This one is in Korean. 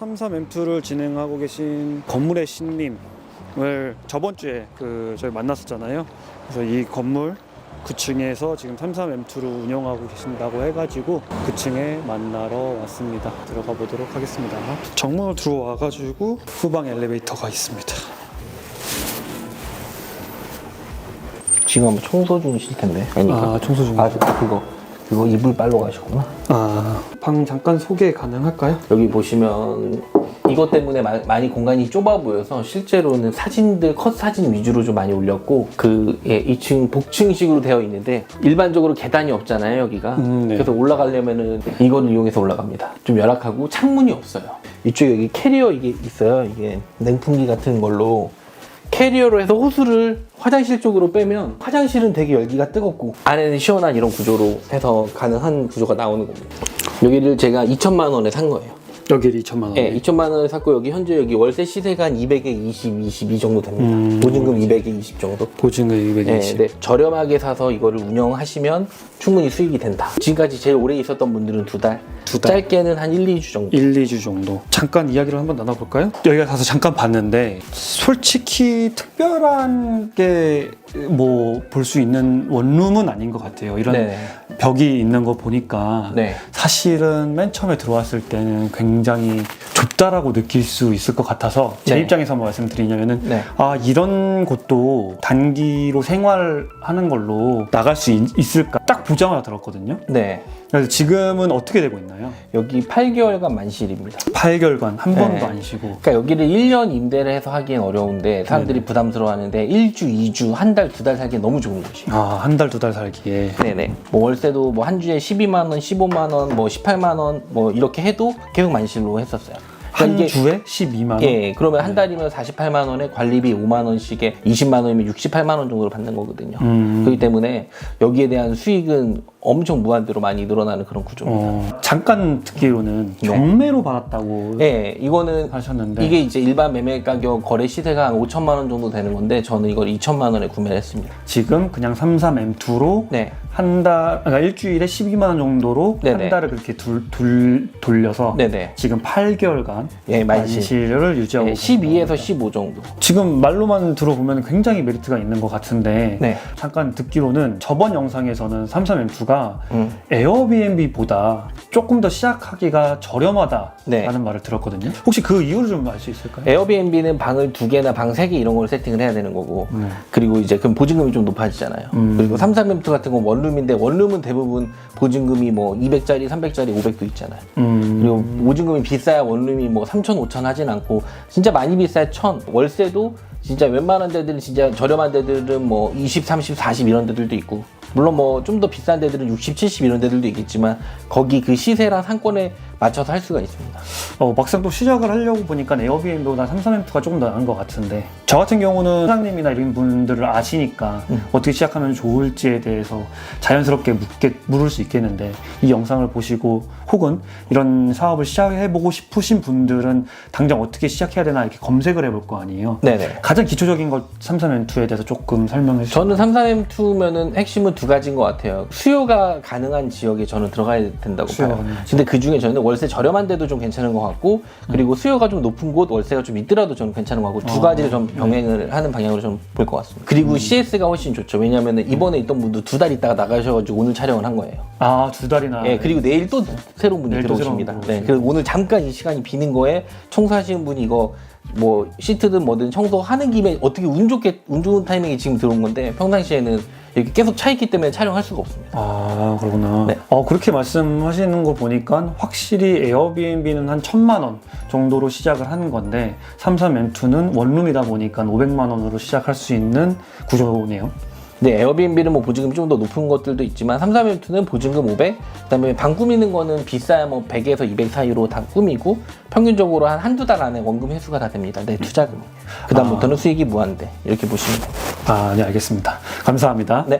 33M2를 진행하고 계신 건물의 신님을 저번 주에 그 저희 만났었잖아요. 그래서 이 건물 9층에서 지금 33M2를 운영하고 계신다고 해가지고 9층에 만나러 왔습니다. 들어가 보도록 하겠습니다. 정문으로 들어와가지고 후방 엘리베이터가 있습니다. 지금 청소 중이실 텐데. 아니까. 아 청소 중. 아, 그거. 그거 이불 빨러 가시구나. 아, 방 잠깐 소개 가능할까요? 여기 보시면 이것 때문에 마- 많이 공간이 좁아 보여서 실제로는 사진들 컷 사진 위주로 좀 많이 올렸고 그 예, 2층 복층식으로 되어 있는데 일반적으로 계단이 없잖아요 여기가 음, 네. 그래서 올라가려면은 이거를 이용해서 올라갑니다 좀 열악하고 창문이 없어요 이쪽에 여기 캐리어 이게 있어요 이게 냉풍기 같은 걸로 캐리어로 해서 호수를 화장실 쪽으로 빼면 화장실은 되게 열기가 뜨겁고 안에는 시원한 이런 구조로 해서 가능한 구조가 나오는 겁니다. 여기를 제가 2천만 원에 산 거예요 여기 2천만 원. 네, 2천만 원에 샀고 여기 현재 여기 월세 시세가 한 200에 20, 22 정도 됩니다. 음. 보증금 200에 20 정도. 보증금 네, 220. 네, 저렴하게 사서 이거를 운영하시면 충분히 수익이 된다. 지금까지 제일 오래 있었던 분들은 두 달, 두 달. 짧게는 한 1, 2주 정도. 1, 2주 정도. 잠깐 이야기를 한번 나눠볼까요? 여기 가서 잠깐 봤는데 솔직히 특별한 게 뭐 볼 수 있는 원룸은 아닌 것 같아요. 이런 네, 벽이 있는 거 보니까 네, 사실은 맨 처음에 들어왔을 때는 굉장히 좁다라고 느낄 수 있을 것 같아서 제 네. 입장에서 뭐 말씀드리냐면은 네. 아 이런 곳도 단기로 생활하는 걸로 나갈 수 있, 있을까 딱 보자마자 들었거든요. 네. 그래서 지금은 어떻게 되고 있나요? 여기 8개월간 만실입니다. 8개월간 한 네. 번도 안 쉬고 그러니까 여기를 1년 임대를 해서 하기엔 어려운데 사람들이 부담스러워하는데 1주, 2주, 한 달, 두 달 살기엔 너무 좋은 곳이에요. 아 한 달 두 달 살기에 네네. 뭐 월세도 뭐 한 주에 12만 원, 15만 원, 뭐 18만 원, 뭐 이렇게 해도 계속 만실로 했었어요. 한 그러니까 주에 12만 원. 예, 그러면 한 달이면 48만 원에 관리비 5만 원씩에 20만 원이면 68만 원 정도를 받는 거거든요. 음. 그렇기 때문에 여기에 대한 수익은 엄청 무한대로 많이 늘어나는 그런 구조입니다. 어, 잠깐 듣기로는 네. 경매로 받았다고 예, 이거는 하셨는데 이게 이제 일반 매매 가격 거래 시세가 한 5천만 원 정도 되는 건데 저는 이걸 2천만 원에 구매를 했습니다. 지금 그냥 33M2로 네. 한 달, 그러니까 일주일에 12만 원 정도로 네네. 한 달을 그렇게 둘, 둘, 돌려서 네네. 지금 8개월간 예, 만실. 만실을 유지하고 예, 계신 12에서 겁니다. 15 정도. 지금 말로만 들어보면 굉장히 메리트가 있는 것 같은데 네. 잠깐 듣기로는 저번 영상에서는 33M2가 음. 에어비앤비보다 조금 더 시작하기가 저렴하다라는 네. 말을 들었거든요. 혹시 그 이유를 좀 알 수 있을까요? 에어비앤비는 방을 두 개나 방 세 개 이런 걸 세팅을 해야 되는 거고 네. 그리고 이제 그럼 보증금이 좀 높아지잖아요. 음. 그리고 33M2 같은 건 원룸인데 원룸은 대부분 보증금이 뭐 200짜리, 300짜리, 500도 있잖아요. 음, 그리고 보증금이 비싸야 원룸이 뭐 3천, 5천 하진 않고 진짜 많이 비싸야 1000. 월세도 진짜 웬만한 데들은 진짜 저렴한 데들은 뭐 20, 30, 40 이런 데들도 있고 물론 뭐 좀 더 비싼 데들은 60, 70 이런 데들도 있겠지만 거기 그 시세랑 상권에 맞춰서 할 수가 있습니다. 어, 막상 또 시작을 하려고 보니까 에어비앤비보다 33M2가 조금 더 나은 것 같은데 저 같은 경우는 사장님이나 이런 분들을 아시니까 음. 어떻게 시작하면 좋을지에 대해서 자연스럽게 묻게, 물을 수 있겠는데 이 영상을 보시고 혹은 이런 사업을 시작해보고 싶으신 분들은 당장 어떻게 시작해야 되나 이렇게 검색을 해볼 거 아니에요 네네. 가장 기초적인 것 33M2에 대해서 조금 설명해 주세요 저는 33M2면은 핵심은 두 가지인 것 같아요. 수요가 가능한 지역에 저는 들어가야 된다고 봐요. 근데 그 중에 저는 월세 저렴한 데도 좀 괜찮은 것 같고, 그리고 수요가 좀 높은 곳 월세가 좀 있더라도 저는 괜찮은 것 같고, 두 어, 가지를 좀 병행을 하는 방향으로 좀 볼 것 같습니다. 그리고 CS가 훨씬 좋죠. 왜냐하면 이번에 있던 분도 두 달 있다가 나가셔가지고 오늘 촬영을 한 거예요. 아 두 달이나 예, 그리고 내일 또 새로운 분이 내일 또 들어오십니다. 네, 그리고 오늘 잠깐 이 시간이 비는 거에 청소하시는 분이 이거 뭐 시트든 뭐든 청소하는 김에 어떻게 운 좋게 운 좋은 타이밍에 지금 들어온 건데 평상시에는 이렇게 계속 차 있기 때문에 촬영할 수가 없습니다. 아 그러구나. 네. 어 그렇게 말씀하시는 거 보니까 확실히 에어비앤비는 한 천만 원 정도로 시작을 하는 건데 33M2는 원룸이다 보니까 500만 원으로 시작할 수 있는 구조네요. 네, 에어비앤비는 뭐 보증금이 좀 더 높은 것들도 있지만 33M2는 보증금 500, 그다음에 방 꾸미는 거는 비싸야 뭐 100에서 200 사이로 다 꾸미고 평균적으로 한 한두 달 안에 원금 회수가 다 됩니다. 내 투자금이. 그다음부터는 수익이 무한대. 이렇게 보시면 됩니다. 아, 네 알겠습니다. 감사합니다. 네.